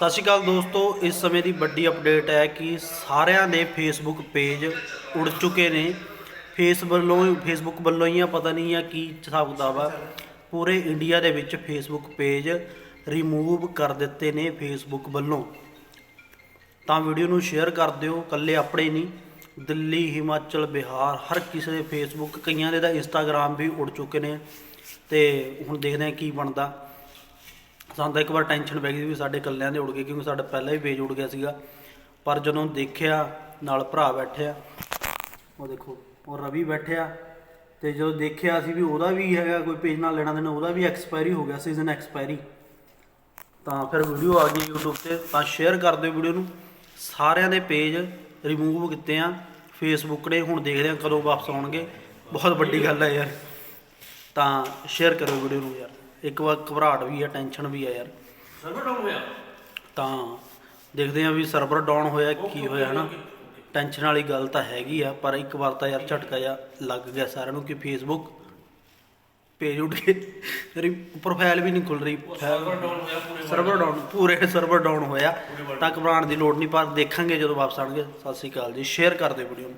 ਸਤਿ ਸ਼੍ਰੀ ਅਕਾਲ ਦੋਸਤੋ, ਇਸ ਸਮੇਂ ਦੀ ਵੱਡੀ ਅਪਡੇਟ ਹੈ ਕਿ ਸਾਰਿਆਂ ਦੇ ਫੇਸਬੁੱਕ ਪੇਜ ਉੜ ਚੁੱਕੇ ਨੇ। ਫੇਸ ਵੱਲੋਂ ਫੇਸਬੁੱਕ ਵੱਲੋਂ ਹੀ ਆ, ਪਤਾ ਨਹੀਂ ਆ ਕੀ ਹਿਸਾਬ ਕਿਤਾਬ ਆ। ਪੂਰੇ ਇੰਡੀਆ ਦੇ ਵਿੱਚ ਫੇਸਬੁੱਕ ਪੇਜ ਰਿਮੂਵ ਕਰ ਦਿੱਤੇ ਨੇ ਫੇਸਬੁੱਕ ਵੱਲੋਂ। ਤਾਂ ਵੀਡੀਓ ਨੂੰ ਸ਼ੇਅਰ ਕਰ ਦਿਓ ਕੱਲੇ ਆਪਣੇ ਨਹੀਂ। ਦਿੱਲੀ, ਹਿਮਾਚਲ, ਬਿਹਾਰ, ਹਰ ਕਿਸੇ ਦੇ ਫੇਸਬੁੱਕ ਕਈਆਂ ਦੇ ਤਾਂ ਇੰਸਟਾਗ੍ਰam ਵੀ ਉੜ ਚੁੱਕੇ ਨੇ। ਤੇ ਹੁਣ ਦੇਖਦੇ ਹਾਂ ਕੀ ਬਣਦਾ। ਸਾਨੂੰ ਤਾਂ ਇੱਕ ਵਾਰ ਟੈਨਸ਼ਨ ਪੈ ਗਈ ਸੀ ਵੀ ਸਾਡੇ ਇਕੱਲਿਆਂ ਦੇ ਉੜ ਗਏ ਕਿਉਂਕਿ ਸਾਡਾ ਪਹਿਲਾਂ ਹੀ ਪੇਜ ਉੜ ਗਿਆ ਸੀਗਾ। ਪਰ ਜਦੋਂ ਦੇਖਿਆ, ਨਾਲ ਭਰਾ ਬੈਠਿਆ ਉਹ ਦੇਖੋ, ਉਹ ਰਵੀ ਬੈਠਿਆ ਤੇ ਜਦੋਂ ਦੇਖਿਆ ਅਸੀਂ ਵੀ ਉਹਦਾ ਵੀ ਹੈਗਾ, ਕੋਈ ਪੇਜ ਨਾਲ ਲੈਣਾ ਦੇਣਾ, ਉਹਦਾ ਵੀ ਐਕਸਪਾਇਰੀ ਹੋ ਗਿਆ ਸੀਜ਼ਨ ਐਕਸਪਾਇਰੀ ਤਾਂ ਫਿਰ ਵੀਡੀਓ ਆ ਗਈ YouTube ਤੇ, ਤਾਂ ਸ਼ੇਅਰ ਕਰ ਦਿਓ ਵੀਡੀਓ ਨੂੰ। ਸਾਰਿਆਂ ਦੇ ਪੇਜ ਰਿਮੂਵ ਕੀਤੇ ਆ। ਫੇਸਬੁੱਕ ਨੇ ਹੁਣ ਦੇਖਦੇ ਆ ਕਦੋਂ ਵਾਪਸ ਆਉਣਗੇ। ਬਹੁਤ ਵੱਡੀ ਗੱਲ ਹੈ ਯਾਰ। ਤਾਂ ਸ਼ੇਅਰ ਕਰੋ ਵੀਡੀਓ ਨੂੰ ਯਾਰ। ਇੱਕ ਵਾਰ ਘਬਰਾਹਟ ਵੀ ਆ ਟੈਨਸ਼ਨ ਵੀ ਆ ਯਾਰ। ਸਰਵਰ ਡਾਊਨ ਹੋਇਆ? ਤਾਂ ਦੇਖਦੇ ਆ ਵੀ ਸਰਵਰ ਡਾਊਨ ਹੋਇਆ ਕੀ ਹੋਇਆ ਹਨਾ? ਟੈਨਸ਼ਨ ਵਾਲੀ ਗੱਲ ਤਾਂ ਹੈਗੀ ਆ ਪਰ ਇੱਕ ਵਾਰ ਤਾਂ ਯਾਰ ਝਟਕਾ ਜਿਹਾ ਲੱਗ ਗਿਆ ਸਾਰਿਆਂ ਨੂੰ ਕਿ ਫੇਸਬੁੱਕ ਪੇਜ ਉੱਡ ਕੇ ਮੇਰੀ ਪ੍ਰੋਫਾਈਲ ਵੀ ਨਹੀਂ ਖੁੱਲ ਰਹੀ। ਸਰਵਰ ਡਾਊਨ ਹੋਇਆ ਪੂਰੇ ਸਰਵਰ ਡਾਊਨ ਪੂਰੇ ਸਰਵਰ ਡਾਊਨ ਹੋਇਆ। ਤਾਂ ਘਬਰਾਉਣ ਦੀ ਲੋੜ ਨਹੀਂ ਪਰ ਦੇਖਾਂਗੇ ਜਦੋਂ ਵਾਪਸ ਆਣਗੇ ਸਤਿ ਸ਼੍ਰੀ ਅਕਾਲ ਜੀ ਸ਼ੇਅਰ ਕਰ ਦਿਓ ਵੀਡੀਓ ਨੂੰ।